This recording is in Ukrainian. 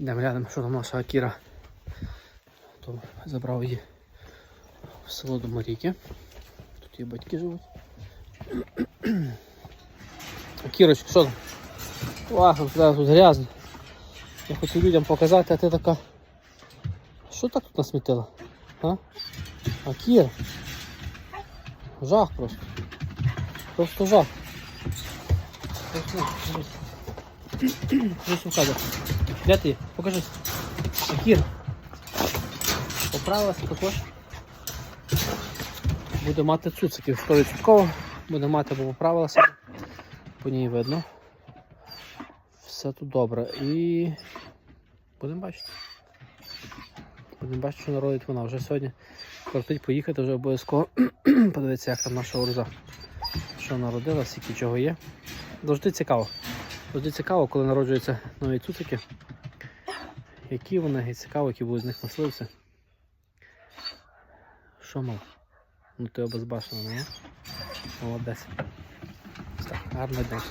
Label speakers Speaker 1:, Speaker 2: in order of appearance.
Speaker 1: Йдемо глянемо, що там наша Акіра. То забрав її в село до Марійки. Тут її батьки живуть. Акірочка, що там? Вах, тут, грязно. Я хочу людям показати, а ти така. Що так тут насмітила? А? Акіра. Жах просто. Просто жах. Просто, Дивись в кадр. Де ти? Покажи. Акір. Поправилася також. Буде мати цуциків 100%. Буде мати, бо поправилася. По ній видно. Все тут добре. І будемо бачити. Будемо бачити, що народить вона. Вже сьогодні кортить поїхати, вже обов'язково подивитися, як там наша урза. Що народила, скільки чого є. Завжди цікаво. Завжди цікаво, коли народжуються нові цуцики. Які вони, і цікаво, які будуть з них мисливці. Що мав? Ну ти обезбашена, не? Молодець. Так, гарного дня.